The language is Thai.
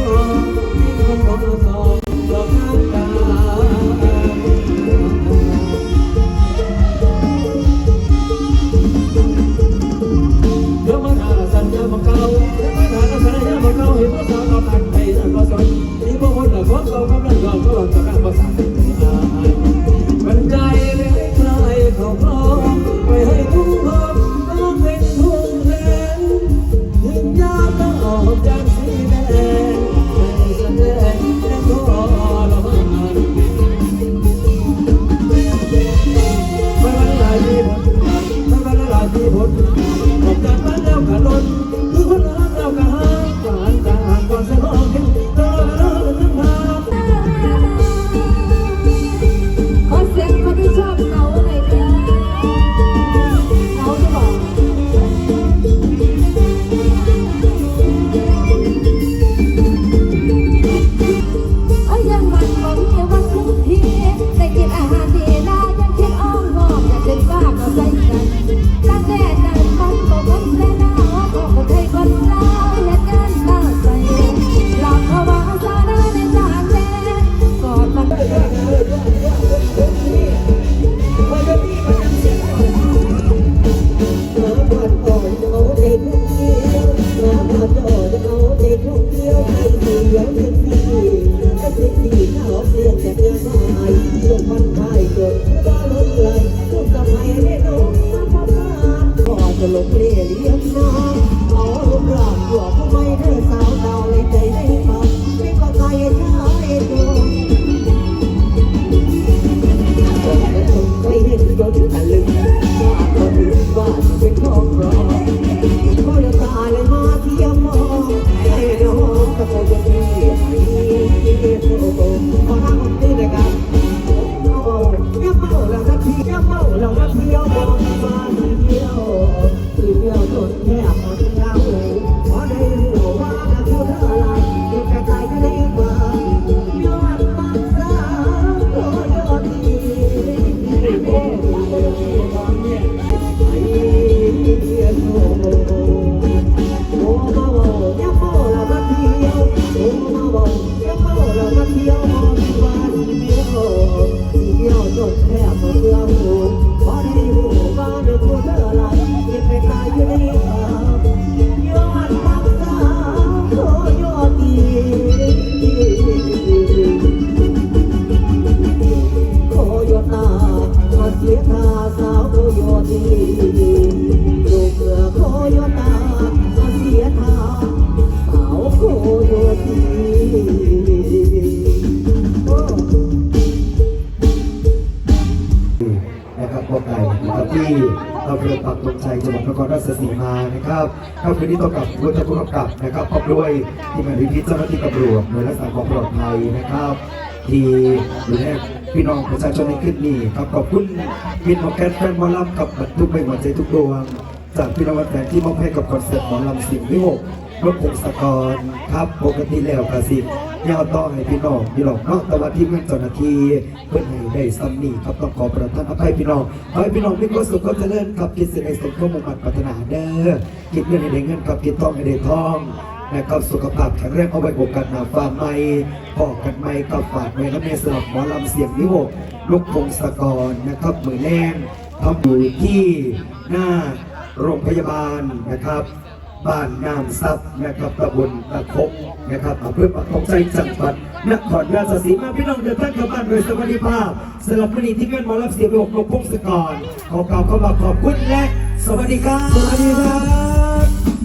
Oh. locally. บพ่อไก่นะครับที่อำเภอปักธงชัยจังหวัดนครราชสีมานะครับครับคืนนี้ต้องกับรถตะกุกำกับนะครับพร้อมด้วยที่มานพิพิธเจ้าหน้าที่ตำรวจหน่วยรักษาความปลอดภัยนะครับที่ดูแลพี่น้องประชาชนในขึ้นนี้ครับขอบคุณพี่น้องแคทแฟนหมอลำกับบรรทุกไม่หัวใจทุกดวงจากพี่น้องแฟนที่มอบให้กับคอนเสิร์ตหมอลำสิ่งที่หกรถพงศกรครับปกติแล้วกระสิบ ยาวต่อให้พี่น้องพี่น้องเนาะแต่ว่าที่เมื่อเจ้าหน้าที่เพื่อนให้ได้ซ้ำนี่ครับต้องขอประทานอภัยพี่น้องขอให้พี่น้องมีความสุขความเจริญครับคิดสิ่งใดสมความมุ่งมั่นปรารถนาเด้อคิดเงินให้ได้เงินครับคิดทองให้ได้ทองนะครับสุขภาพแข็งแรงเอาไว้โอกาสหน้าฟ้าใหม่พอกันใหม่กับฝากไว้และแม่สลับหมอลำเสียงวิหกลูกพงศกรนะครับมือแรงทำอยู่ที่หน้าโรงพยาบาลนะครับ บ้านน้ำซับนะครับตำบลตะคบนะครับอำเภอปักธงชัยจังหวัดนครราชสีมาพี่น้องเดินทางกลับบ้านโดยสวัสดิภาพสำหรับวันนี้ที่เงินมอรับเสียงโลกลงพงศกรขอกล่าวคำว่าขอบคุณและสวัสดีครับสวัสดีครับ